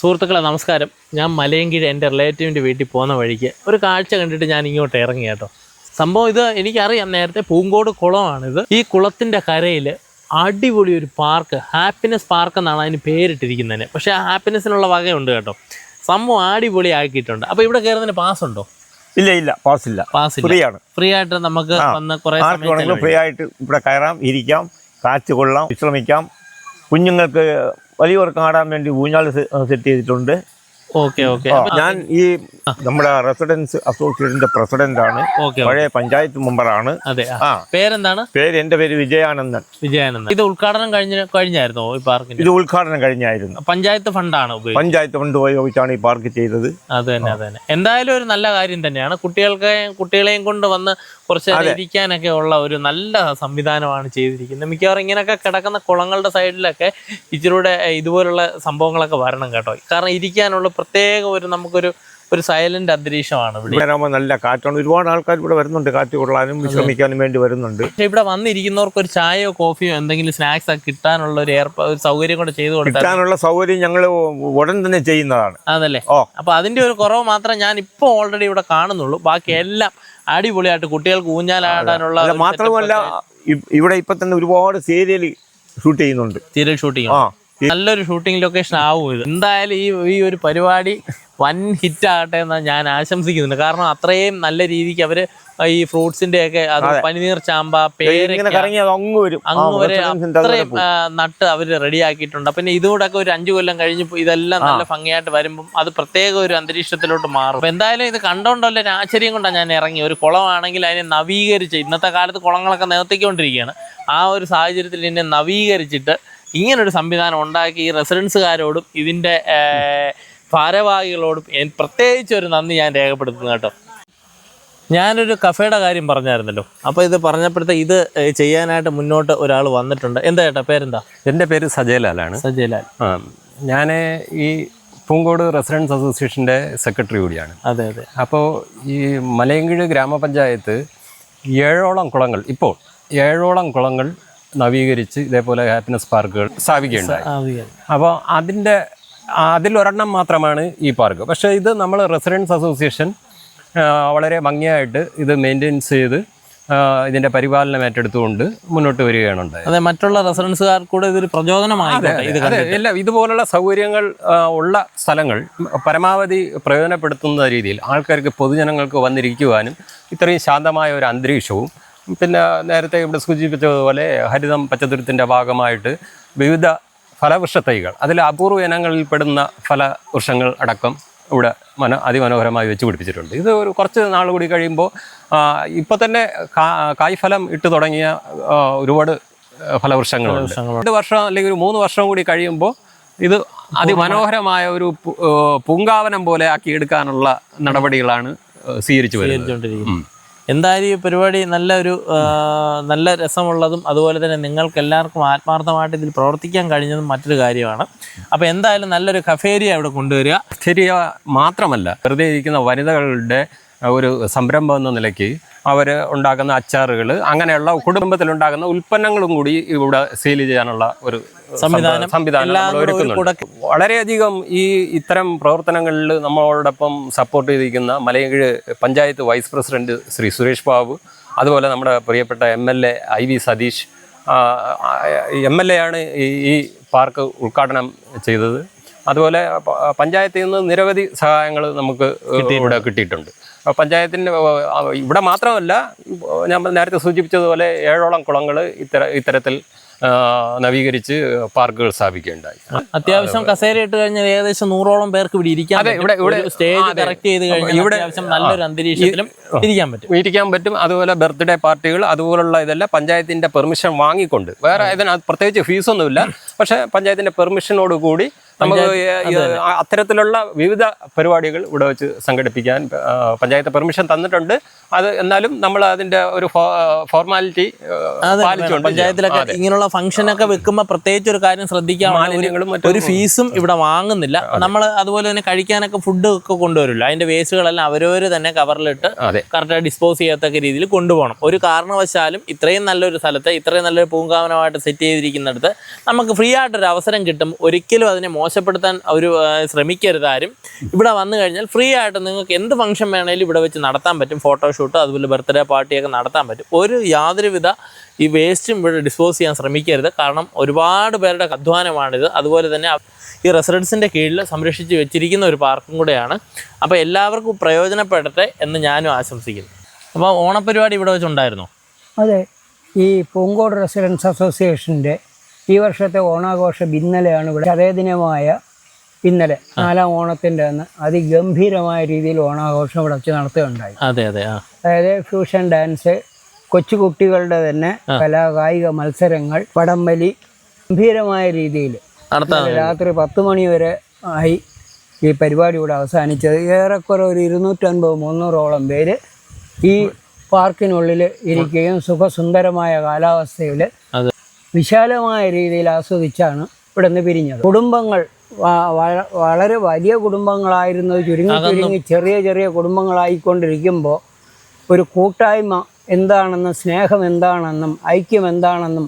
സുഹൃത്തുക്കളെ നമസ്കാരം. ഞാൻ മലയങ്കിഴ എന്റെ റിലേറ്റീവിന്റെ വീട്ടിൽ പോകുന്ന വഴിക്ക് ഒരു കാഴ്ച കണ്ടിട്ട് ഞാൻ ഇങ്ങോട്ട് ഇറങ്ങി കേട്ടോ. സംഭവം ഇത് എനിക്കറിയാം നേരത്തെ പൂങ്കോട് കുളമാണിത്. ഈ കുളത്തിന്റെ കരയിൽ അടിപൊളി ഒരു പാർക്ക് ഹാപ്പിനെസ് പാർക്ക് എന്നാണ് അതിന് പേരിട്ടിരിക്കുന്നതിന്. പക്ഷേ ആ ഹാപ്പിനെസ്സിനുള്ള വകയുണ്ട് കേട്ടോ. സംഭവം അടിപൊളി ആക്കിയിട്ടുണ്ട് അപ്പോൾ ഇവിടെ കയറുന്നതിന് പാസ് ഉണ്ടോ? ഇല്ല ഇല്ല പാസ് ഇല്ല. പാസ് ഫ്രീ ആണ് ഫ്രീ ആയിട്ട് നമുക്ക്. വന്ന് കുറേ ഫ്രീ ആയിട്ട് ഇവിടെ കയറാം ഇരിക്കാം കാറ്റ് കൊള്ളാം വിശ്രമിക്കാം. കുഞ്ഞുങ്ങൾക്ക് വലിയവർക്ക് കാണാൻ വേണ്ടി ഊഞ്ഞാൽ സെറ്റ് ചെയ്തിട്ടുണ്ട്. Okay okay. ഞാൻ ഈ നമ്മുടെ റെസിഡൻസ് അസോസിയേഷന്റെ പ്രസിഡന്റ് ആണ് പഴയ പഞ്ചായത്ത് മെമ്പറാണ്. പേരെന്താണ്? പേര് എന്റെ പേര് വിജയാനന്ദൻ. വിജയാനന്ദൻ. ഇത് ഉദ്ഘാടനം കഴിഞ്ഞ കഴിഞ്ഞായിരുന്നോ ഈ പാർക്ക് ഇത് ഉദ്ഘാടനം കഴിഞ്ഞായിരുന്നു. പഞ്ചായത്ത് ഫണ്ടാണ് പഞ്ചായത്ത് ഫണ്ട് ഉപയോഗിച്ചാണ് ഈ പാർക്ക് ചെയ്തത്. അത് തന്നെ അത് തന്നെ. എന്തായാലും ഒരു നല്ല കാര്യം തന്നെയാണ്. കുട്ടികൾക്ക് കുട്ടികളെയും കൊണ്ട് വന്ന് കുറച്ച് ഇരിക്കാനൊക്കെ ഉള്ള ഒരു നല്ല സംവിധാനമാണ് ചെയ്തിരിക്കുന്നത്. മിക്കവാറും ഇങ്ങനെയൊക്കെ കിടക്കുന്ന കുളങ്ങളുടെ സൈഡിലൊക്കെ ഇച്ചിരൂടെ ഇതുപോലുള്ള സംഭവങ്ങളൊക്കെ വരണം കേട്ടോ. കാരണം ഇരിക്കാനുള്ള പ്രത്യേക ഒരു നമുക്കൊരു ഒരു സൈലന്റ് അന്തരീക്ഷമാണ് ഇവിടെ. ആകുമ്പോൾ നല്ല കാറ്റാണ്. ഒരുപാട് ആൾക്കാർ ഇവിടെ വരുന്നുണ്ട് കാറ്റ് കൊള്ളാനും വിശ്രമിക്കാനും വേണ്ടി വരുന്നുണ്ട്. പക്ഷെ ഇവിടെ വന്നിരിക്കുന്നവർക്ക് ഒരു ചായയോ കോഫിയോ എന്തെങ്കിലും സ്നാക്സ് ഒക്കെ കിട്ടാനുള്ള ഒരു ഏർപ്പ ഒരു സൗകര്യം കൂടെ ചെയ്തു കൊടുക്കാനുള്ള കിട്ടാനുള്ള സൗകര്യം ഞങ്ങൾ ഉടൻ തന്നെ ചെയ്യുന്നതാണ്. അതല്ലേ ഓ. അപ്പൊ അതിന്റെ ഒരു കുറവ് മാത്രം ഞാൻ ഇപ്പൊ ഓൾറെഡി ഇവിടെ കാണുന്നുള്ളൂ. ബാക്കി എല്ലാം അടിപൊളിയായിട്ട് കുട്ടികൾക്ക് ഊഞ്ഞാലാടാനുള്ള മാത്രമല്ല ഇവിടെ ഇപ്പൊ തന്നെ ഒരുപാട് സീരിയൽ ഷൂട്ട് ചെയ്യുന്നുണ്ട്. സീരിയൽ ഷൂട്ടിംഗ് ആ. നല്ലൊരു ഷൂട്ടിംഗ് ലൊക്കേഷൻ ആവും ഇത്. എന്തായാലും ഈ ഈ ഒരു പരിപാടി വൻ ഹിറ്റ് ആകട്ടെ എന്ന് ഞാൻ ആശംസിക്കുന്നുണ്ട്. കാരണം അത്രയും നല്ല രീതിക്ക് അവർ ഈ ഫ്രൂട്ട്സിന്റെ ഒക്കെ അത്. പനിനീർ ചാമ്പ അങ്ങ് വരും. അത്രയും നട്ട് അവർ റെഡിയാക്കിയിട്ടുണ്ട്. പിന്നെ ഇതുകൂടൊക്കെ ഒരു അഞ്ചു കൊല്ലം കഴിഞ്ഞ് ഇതെല്ലാം നല്ല ഭംഗിയായിട്ട് വരുമ്പോൾ അത് പ്രത്യേക ഒരു അന്തരീക്ഷത്തിലോട്ട് മാറും. എന്തായാലും ഇത് കണ്ടോണ്ടല്ലോ ഒരു ആശ്ചര്യം കൊണ്ടാണ് ഞാൻ ഇറങ്ങി. ഒരു കുളമാണെങ്കിൽ അതിനെ നവീകരിച്ച് ഇന്നത്തെ കാലത്ത് കുളങ്ങളൊക്കെ നിവർത്തിക്കൊണ്ടിരിക്കുകയാണ്. ആ ഒരു സാഹചര്യത്തിൽ ഇതിനെ നവീകരിച്ചിട്ട് ഇങ്ങനൊരു സംവിധാനം ഉണ്ടാക്കി ഈ റെസിഡൻസുകാരോടും ഇതിന്റെ ഭാരവാഹികളോടും പ്രത്യേകിച്ച് ഒരു നന്ദി ഞാൻ രേഖപ്പെടുത്തുന്നു കേട്ടോ. ഞാനൊരു കഫേയുടെ കാര്യം പറഞ്ഞായിരുന്നല്ലോ. അപ്പോൾ ഇത് പറഞ്ഞപ്പോഴത്തെ ഇത് ചെയ്യാനായിട്ട് മുന്നോട്ട് ഒരാൾ വന്നിട്ടുണ്ട്. എന്താ ചേട്ടാ പേരെന്താ? എന്റെ പേര് സജയലാലാണ്. സജയലാൽ. ഞാൻ ഈ പൂങ്കോട് റെസിഡൻസ് അസോസിയേഷന്റെ സെക്രട്ടറി കൂടിയാണ്. അതെ അതെ. അപ്പോൾ ഈ മലയങ്കിഴ് ഗ്രാമപഞ്ചായത്ത് ഏഴോളം കുളങ്ങൾ ഇപ്പോൾ ഏഴോളം കുളങ്ങൾ നവീകരിച്ച് ഇതേപോലെ ഹാപ്പിനെസ് പാർക്കുകൾ സ്ഥാപിക്കുകയുണ്ടായി. അപ്പോൾ അതിന്റെ അതിലൊരെണ്ണം മാത്രമാണ് ഈ പാർക്ക് പക്ഷേ ഇത് നമ്മൾ റെസിഡൻസ് അസോസിയേഷൻ വളരെ ഭംഗിയായിട്ട് ഇത് മെയിന്റെയിൻസ് ചെയ്ത് ഇതിന്റെ ഇതിന്റെ പരിപാലനം ഏറ്റെടുത്തുകൊണ്ട് മുന്നോട്ട് വരികയാണ് ഉണ്ടായത്. അതെ മറ്റുള്ള റെസിഡൻസുകാർ കൂടെ ഇതൊരു പ്രചോദനമായി എല്ലാം ഇതുപോലുള്ള സൗകര്യങ്ങൾ ഉള്ള സ്ഥലങ്ങൾ പരമാവധി പ്രയോജനപ്പെടുത്തുന്ന രീതിയിൽ ആൾക്കാർക്ക് പൊതുജനങ്ങൾക്ക് വന്നിരിക്കുവാനും ഇത്രയും ശാന്തമായ ഒരു അന്തരീക്ഷവും പിന്നെ നേരത്തെ ഇവിടെ സൂചിപ്പിച്ചതുപോലെ ഹരിതം പച്ചത്തുരുത്തിന്റെ ഭാഗമായിട്ട് വിവിധ ഫലവൃക്ഷ തൈകൾ അതിൽ അപൂർവ ഇനങ്ങളിൽ പെടുന്ന ഫലവൃക്ഷങ്ങൾ അടക്കം ഇവിടെ മന അതിമനോഹരമായി വെച്ച് പിടിപ്പിച്ചിട്ടുണ്ട്. ഇത് ഒരു കുറച്ച് നാൾ കൂടി കഴിയുമ്പോൾ ഇപ്പോൾ തന്നെ കായ്ഫലം ഇട്ട് തുടങ്ങിയ ഒരുപാട് ഫലവൃക്ഷങ്ങൾ ഫലവൃക്ഷങ്ങളുണ്ട്. രണ്ട് വർഷം അല്ലെങ്കിൽ ഒരു മൂന്ന് വർഷം കൂടി കഴിയുമ്പോൾ ഇത് അതിമനോഹരമായ ഒരു പൂങ്കാവനം പോലെ ആക്കിയെടുക്കാനുള്ള നടപടികളാണ് സ്വീകരിച്ചു വരുന്നത്. എന്തായാലും ഈ പരിപാടി നല്ലൊരു ഒരു നല്ല രസമുള്ളതും അതുപോലെ തന്നെ നിങ്ങൾക്ക് എല്ലാവർക്കും ആത്മാർത്ഥമായിട്ട് ഇതിൽ പ്രവർത്തിക്കാൻ കഴിഞ്ഞതും മറ്റൊരു കാര്യമാണ്. അപ്പോൾ എന്തായാലും നല്ലൊരു കഫേരിയ ഇവിടെ കൊണ്ടുവരിക. ചെറിയ മാത്രമല്ല വെറുതെ ഇരിക്കുന്ന വനിതകളുടെ ഒരു സംരംഭം എന്ന നിലയ്ക്ക് അവർ ഉണ്ടാക്കുന്ന അച്ചാറുകൾ അങ്ങനെയുള്ള കുടുംബത്തിലുണ്ടാകുന്ന ഉൽപ്പന്നങ്ങളും കൂടി ഇവിടെ സെയിൽ ചെയ്യാനുള്ള ഒരു സംവിധാനം സംവിധാനം ഒരുക്കുന്നുണ്ട്. വളരെയധികം ഈ ഇത്തരം പ്രവർത്തനങ്ങളിൽ നമ്മളോടൊപ്പം സപ്പോർട്ട് ചെയ്തിരിക്കുന്ന മലയകീഴ് പഞ്ചായത്ത് വൈസ് പ്രസിഡന്റ് ശ്രീ സുരേഷ് ബാബു അതുപോലെ നമ്മുടെ പ്രിയപ്പെട്ട M L A I B Satish M L A ആണ് ഈ പാർക്ക് ഉദ്ഘാടനം ചെയ്തത്. അതുപോലെ പഞ്ചായത്തിൽ നിന്ന് നിരവധി സഹായങ്ങൾ നമുക്ക് ഇവിടെ കിട്ടിയിട്ടുണ്ട്. പഞ്ചായത്തിന്റെ ഇവിടെ മാത്രമല്ല ഞാൻ നേരത്തെ സൂചിപ്പിച്ചതുപോലെ ഏഴോളം കുളങ്ങൾ ഇത്തര ഇത്തരത്തിൽ നവീകരിച്ച് പാർക്കുകൾ സ്ഥാപിക്കുകയുണ്ടായി. അത്യാവശ്യം കസേര ഇട്ട് കഴിഞ്ഞാൽ ഏകദേശം നൂറോളം പേർക്ക് ഇവിടെ ഇരിക്കാൻ ഇവിടെ- ഇവിടെ- സ്റ്റേജ് കറക്റ്റ് ചെയ്ത് കഴിഞ്ഞാൽ ഇവിടെ- നല്ലൊരു അന്തരീക്ഷത്തിലും ഇരിക്കാൻ പറ്റും. ഇരിക്കാൻ പറ്റും. അതുപോലെ ബർത്ത്ഡേ പാർട്ടികൾ അതുപോലുള്ള ഇതെല്ലാം പഞ്ചായത്തിന്റെ പെർമിഷൻ വാങ്ങിക്കൊണ്ട് വേറെ ഇതിനകത്ത് പ്രത്യേകിച്ച് ഫീസൊന്നുമില്ല പക്ഷേ പഞ്ചായത്തിന്റെ പെർമിഷനോട് കൂടി നമുക്ക് അത്തരത്തിലുള്ള വിവിധ പരിപാടികൾ ഇവിടെ വെച്ച് സംഘടിപ്പിക്കാൻ പഞ്ചായത്ത് പെർമിഷൻ തന്നിട്ടുണ്ട്. അത് എന്നാലും നമ്മൾ അതിന്റെ ഒരു ഫോർമാലിറ്റി പഞ്ചായത്തിലൊക്കെ ഇങ്ങനെയുള്ള ഫംഗ്ഷൻ ഒക്കെ വെക്കുമ്പോൾ പ്രത്യേകിച്ച് ഒരു കാര്യം ശ്രദ്ധിക്കാൻ മാലിന്യങ്ങളും ഒരു ഫീസും ഇവിടെ വാങ്ങുന്നില്ല. നമ്മൾ അതുപോലെ തന്നെ കഴിക്കാനൊക്കെ ഫുഡ് ഒക്കെ കൊണ്ടുവരില്ല. അതിന്റെ വേസ്റ്റുകളെല്ലാം അവരവർ തന്നെ കവറിലിട്ട് കറക്റ്റായി ഡിസ്പോസ് ചെയ്യത്തക്ക രീതിയിൽ കൊണ്ടുപോകണം. ഒരു കാരണവശാലും ഇത്രയും നല്ലൊരു സ്ഥലത്ത് ഇത്രയും നല്ലൊരു പൂങ്കാവനമായിട്ട് സെറ്റ് ചെയ്തിരിക്കുന്നിടത്ത് നമുക്ക് ഫ്രീ ആയിട്ടൊരു അവസരം കിട്ടും. ഒരിക്കലും അതിനെ മോശം മോശപ്പെടുത്താൻ അവർ ശ്രമിക്കരുത് ആരും. ഇവിടെ വന്നു കഴിഞ്ഞാൽ ഫ്രീ ആയിട്ട് നിങ്ങൾക്ക് എന്ത് ഫംഗ്ഷൻ വേണേലും ഇവിടെ വെച്ച് നടത്താൻ പറ്റും. ഫോട്ടോഷൂട്ട് അതുപോലെ ബർത്ത്ഡേ പാർട്ടിയൊക്കെ നടത്താൻ പറ്റും. ഒരു യാതൊരുവിധ ഈ വേസ്റ്റും ഇവിടെ ഡിസ്പോസ് ചെയ്യാൻ ശ്രമിക്കരുത്. കാരണം ഒരുപാട് പേരുടെ അധ്വാനമാണിത്. അതുപോലെ തന്നെ ഈ റെസിഡൻസിന്റെ കീഴിൽ സംരക്ഷിച്ച് വെച്ചിരിക്കുന്ന ഒരു പാർക്കും കൂടെയാണ്. അപ്പോൾ എല്ലാവർക്കും പ്രയോജനപ്പെടട്ടെ എന്ന് ഞാനും ആശംസിക്കുന്നു. അപ്പോൾ ഓണപ്പരിപാടി ഇവിടെ വെച്ചുണ്ടായിരുന്നു അതെ. ഈ പൂങ്കോട് റെസിഡൻസ് അസോസിയേഷന്റെ ഈ വർഷത്തെ ഓണാഘോഷം ഇന്നലെയാണ് ഇവിടെ അതേ ദിനമായ ഇന്നലെ നാലാം ഓണത്തിന്റെ അന്ന് അതിഗംഭീരമായ രീതിയിൽ ഓണാഘോഷം ഇവിടെ വെച്ച് നടത്തുകയുണ്ടായി. അതെ അതെ അതായത് ഫ്യൂഷൻ ഡാൻസ് കൊച്ചുകുട്ടികളുടെ തന്നെ കലാകായിക മത്സരങ്ങൾ വടംവലി ഗംഭീരമായ രീതിയിൽ. രാത്രി പത്ത് മണി വരെ ആയി ഈ പരിപാടി ഇവിടെ അവസാനിച്ചത്. ഏറെക്കുറെ ഒരു ഇരുന്നൂറ്റൻപത് മുന്നൂറോളം പേര് ഈ പാർക്കിനുള്ളിൽ ഇരിക്കുകയും സുഖസുന്ദരമായ കാലാവസ്ഥയിൽ വിശാലമായ രീതിയിൽ ആസ്വദിച്ചാണ് ഇവിടെ നിന്ന് പിരിഞ്ഞത്. കുടുംബങ്ങൾ വളരെ വലിയ കുടുംബങ്ങളായിരുന്നത് ചുരുങ്ങി ചുരുങ്ങി ചെറിയ ചെറിയ കുടുംബങ്ങളായിക്കൊണ്ടിരിക്കുമ്പോൾ ഒരു കൂട്ടായ്മ എന്താണെന്നും സ്നേഹം എന്താണെന്നും ഐക്യം എന്താണെന്നും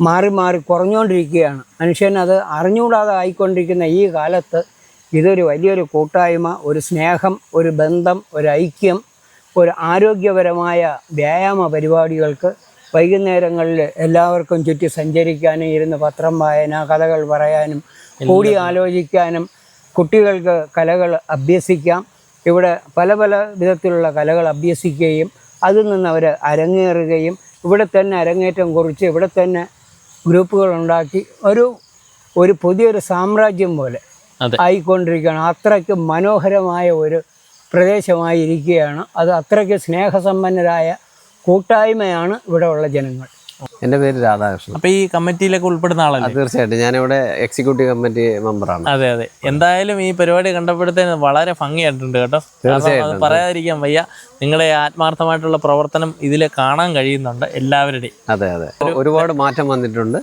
മാറി മാറി കുറഞ്ഞുകൊണ്ടിരിക്കുകയാണ്. മനുഷ്യൻ അത് അറിഞ്ഞുകൂടാതെ ആയിക്കൊണ്ടിരിക്കുന്ന ഈ കാലത്ത് ഇതൊരു വലിയൊരു കൂട്ടായ്മ ഒരു സ്നേഹം ഒരു ബന്ധം ഒരു ഐക്യം ഒരു ആരോഗ്യപരമായ വ്യായാമ പരിപാടികൾക്ക് വൈകുന്നേരങ്ങളിൽ എല്ലാവർക്കും ചുറ്റി സഞ്ചരിക്കാനും ഇരുന്ന് പത്രം വായന കഥകൾ പറയാനും കൂടി ആലോചിക്കാനും കുട്ടികൾക്ക് കലകൾ അഭ്യസിക്കാം. ഇവിടെ പല പല വിധത്തിലുള്ള കലകൾ അഭ്യസിക്കുകയും അതിൽ നിന്ന് അവർ അരങ്ങേറുകയും ഇവിടെ തന്നെ അരങ്ങേറ്റം കുറിച്ച് ഇവിടെ തന്നെ ഗ്രൂപ്പുകൾ ഉണ്ടാക്കി ഒരു ഒരു പുതിയൊരു സാമ്രാജ്യം പോലെ. ആയിക്കൊണ്ടിരിക്കുകയാണ്. അത്രയ്ക്ക് മനോഹരമായ ഒരു പ്രദേശമായി ഇരിക്കുകയാണ് അത് അത്രയ്ക്ക് സ്നേഹസമ്പന്നരായ കൂട്ടായ്മയാണ് ഇവിടെ ഉള്ള ജനങ്ങൾ. എന്റെ പേര് രാധാകൃഷ്ണൻ. അപ്പൊ ഈ കമ്മിറ്റിയിലൊക്കെ ഉൾപ്പെടുന്ന ആളല്ലേ? തീർച്ചയായിട്ടും. ഞാനിവിടെ എക്സിക്യൂട്ടീവ് കമ്മിറ്റി മെമ്പറാണ് അതെ അതെ. എന്തായാലും ഈ പരിപാടി കണ്ടപ്പോഴത്തേന് വളരെ ഭംഗിയായിട്ടുണ്ട് കേട്ടോ. അത് തീർച്ചയായിട്ടും. പറയാതിരിക്കാൻ വയ്യ. നിങ്ങളെ ആത്മാർത്ഥമായിട്ടുള്ള പ്രവർത്തനം ഇതിൽ കാണാൻ കഴിയുന്നുണ്ട് എല്ലാവരുടെയും. അതെ അതെ. ഒരുപാട് മാറ്റം വന്നിട്ടുണ്ട്.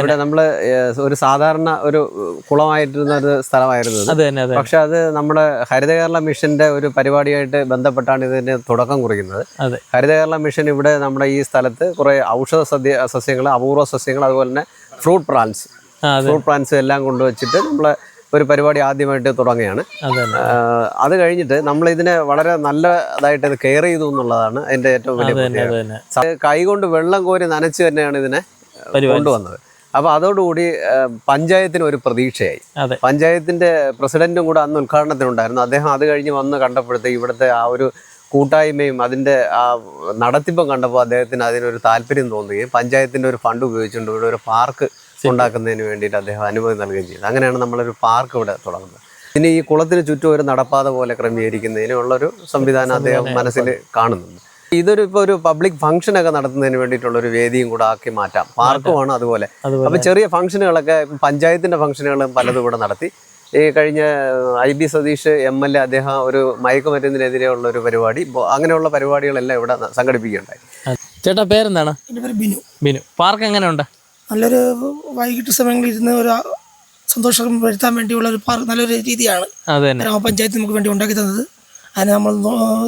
ഇവിടെ നമ്മൾ ഒരു സാധാരണ ഒരു കുളമായിട്ടിരുന്ന ഒരു സ്ഥലമായിരുന്നു പക്ഷെ അത് നമ്മുടെ ഹരിത കേരള മിഷന്റെ ഒരു പരിപാടിയായിട്ട് ബന്ധപ്പെട്ടാണ് ഇതിന് തുടക്കം കുറിക്കുന്നത്. അതെ. ഹരിത കേരള മിഷൻ ഇവിടെ നമ്മുടെ ഈ സ്ഥലത്ത് കുറെ ഔഷധ സദ്യ സസ്യങ്ങൾ അപൂർവ സസ്യങ്ങൾ അതുപോലെ തന്നെ ഫ്രൂട്ട് പ്ലാന്റ്സ്. ഫ്രൂട്ട് പ്ലാന്റ്സ് എല്ലാം കൊണ്ടുവച്ചിട്ട് നമ്മൾ ഒരു പരിപാടി ആദ്യമായിട്ട് തുടങ്ങുകയാണ്. അത് കഴിഞ്ഞിട്ട് നമ്മൾ ഇതിനെ വളരെ നല്ലതായിട്ട് ഇത് കെയർ ചെയ്തു എന്നുള്ളതാണ് അതിന്റെ ഏറ്റവും വലിയ കൈകൊണ്ട് വെള്ളം കോരി നനച്ച് തന്നെയാണ് ഇതിനെ. കൊണ്ടുവന്നത്. അപ്പോൾ അതോടുകൂടി പഞ്ചായത്തിന് ഒരു പ്രതീക്ഷയായി. പഞ്ചായത്തിന്റെ പ്രസിഡന്റും കൂടെ അന്ന് ഉദ്ഘാടനത്തിനുണ്ടായിരുന്നു. അദ്ദേഹം അത് കഴിഞ്ഞ് വന്ന് കണ്ടപ്പോഴത്തേക്ക് ഇവിടുത്തെ ആ ഒരു കൂട്ടായ്മയും അതിന്റെ ആ നടത്തിപ്പും കണ്ടപ്പോൾ അദ്ദേഹത്തിന് അതിനൊരു താല്പര്യം തോന്നുകയും പഞ്ചായത്തിന്റെ ഒരു ഫണ്ട് ഉപയോഗിച്ചുകൊണ്ട് ഇവിടെ ഒരു പാർക്ക് ഉണ്ടാക്കുന്നതിന് വേണ്ടിയിട്ട് അദ്ദേഹം അനുമതി നൽകുകയും ചെയ്തു. അങ്ങനെയാണ് നമ്മളൊരു പാർക്ക് ഇവിടെ തുടങ്ങുന്നത്. പിന്നെ ഈ കുളത്തിന് ചുറ്റും ഒരു നടപ്പാത പോലെ ക്രമീകരിക്കുന്നതിനുള്ളൊരു സംവിധാനം അദ്ദേഹം മനസ്സിൽ കാണുന്നുണ്ട്. ഇതൊരു ഇപ്പൊ ഒരു പബ്ലിക് ഫംഗ്ഷൻ ഒക്കെ നടത്തുന്നതിന് വേണ്ടിയിട്ടുള്ള ഒരു വേദിയും കൂടെ ആക്കി മാറ്റാം. പാർക്കുമാണ് അതുപോലെ. അതുപോലെ. അപ്പൊ ചെറിയ ഫംഗ്ഷനുകളൊക്കെ പഞ്ചായത്തിന്റെ ഫംഗ്ഷനുകളും പലതും ഇവിടെ നടത്തി. ഈ കഴിഞ്ഞ I B Satish M L A അദ്ദേഹം ഒരു മയക്കുമരുന്നിനെതിരെയുള്ള ഒരു പരിപാടി അങ്ങനെയുള്ള പരിപാടികളെല്ലാം ഇവിടെ സംഘടിപ്പിക്കുകയുണ്ടായി. ചേട്ടാ പേരെന്താണ്? എന്റെ പേര് ബിനു. ബിനു. പാർക്ക് എങ്ങനെയുണ്ട്? നല്ലൊരു വൈകിട്ട് സമയങ്ങളിൽ ഇരുന്ന് ഒരു സന്തോഷം വരുത്താൻ വേണ്ടിയുള്ള ഒരു പാർക്ക് നല്ലൊരു രീതിയാണ്. ഗ്രാമപഞ്ചായത്ത് നമുക്ക് വേണ്ടി ഉണ്ടാക്കി തന്നത്. അതിന് നമ്മൾ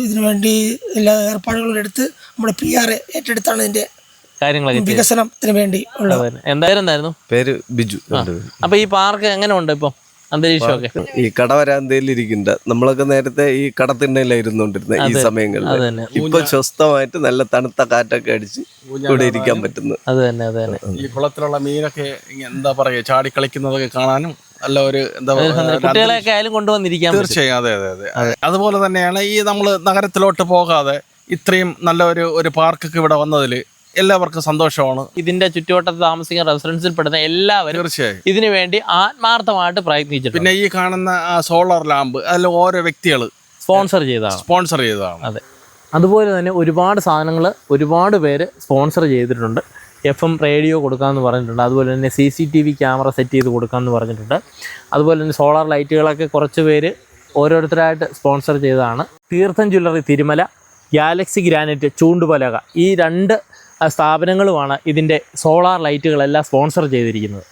ഇതിനു വേണ്ടി എല്ലാ ഏർപ്പാടുകളും എടുത്ത് നമ്മുടെ പി ആർ ഏറ്റെടുത്താണ് ഇതിന്റെ കാര്യങ്ങളൊക്കെ ചെയ്തു. വികസനത്തിന് വേണ്ടി ഉള്ളത്. എന്തായിരുന്നു? പേര് ബിജു എന്റെ പേര്. അപ്പൊ ഈ പാർക്ക് എങ്ങനെ ഉണ്ട് ഇപ്പൊ? അന്തരീക്ഷമൊക്കെ? ഈ കടവരാന്തയിൽ ഇരിക്കണ്ട നമ്മളൊക്കെ നേരത്തെ ഈ കടത്തിണ്ണയിലായിരുന്നോണ്ടിരുന്നത് ഈ സമയങ്ങളിൽ. ഇപ്പൊ സ്വസ്ഥമായിട്ട് നല്ല തണുത്ത കാറ്റൊക്കെ അടിച്ച് ഇവിടെ ഇരിക്കാൻ പറ്റുന്നു അത് തന്നെ അത് തന്നെ. ഈ കുളത്തിലുള്ള മീനൊക്കെ ഇങ്ങ- എന്താ പറയുക ചാടി കളിക്കുന്നതൊക്കെ കാണാനും നല്ല ഒരു എന്താ കുട്ടികളെയൊക്കെ ആയാലും കൊണ്ടുവന്നിരിക്കാം തീർച്ചയായും അതെ അതെ അതെ. അതുപോലെ തന്നെയാണ് ഈ നമ്മൾ നഗരത്തിലോട്ട് പോകാതെ ഇത്രയും നല്ല ഒരു ഒരു പാർക്കൊക്കെ ഇവിടെ വന്നതിൽ എല്ലാവർക്കും സന്തോഷമാണ്. ഇതിന്റെ ചുറ്റുവട്ടത്ത് താമസിക്കുന്ന റെസിഡൻസിൽ പെടുന്ന എല്ലാവരും തീർച്ചയായും. ഇതിനു വേണ്ടി ആത്മാർത്ഥമായിട്ട് പ്രയത്നിച്ചിട്ടുണ്ട്. പിന്നെ ഈ കാണുന്ന സോളാർ ലാമ്പ് അതിൽ ഓരോ വ്യക്തികൾ സ്പോൺസർ ചെയ്തതാണ്. സ്പോൺസർ ചെയ്തതാണ്. അതെ. അതുപോലെ തന്നെ ഒരുപാട് സാധനങ്ങൾ ഒരുപാട് പേര് സ്പോൺസർ ചെയ്തിട്ടുണ്ട്. എഫ് എം റേഡിയോ കൊടുക്കാമെന്ന് പറഞ്ഞിട്ടുണ്ട്. അതുപോലെ തന്നെ C C T V camera set ചെയ്ത് കൊടുക്കാമെന്ന് പറഞ്ഞിട്ടുണ്ട്. അതുപോലെ തന്നെ സോളാർ ലൈറ്റുകളൊക്കെ കുറച്ച് പേര് ഓരോരുത്തരായിട്ട് സ്പോൺസർ ചെയ്തതാണ്. Theertham jewellery Tirumala galaxy granite ചൂണ്ടുപലക ഈ രണ്ട് സ്ഥാപനങ്ങളുമാണ് ഇതിന്റെ സോളാർ ലൈറ്റുകളെല്ലാം സ്പോൺസർ ചെയ്തിരിക്കുന്നത്.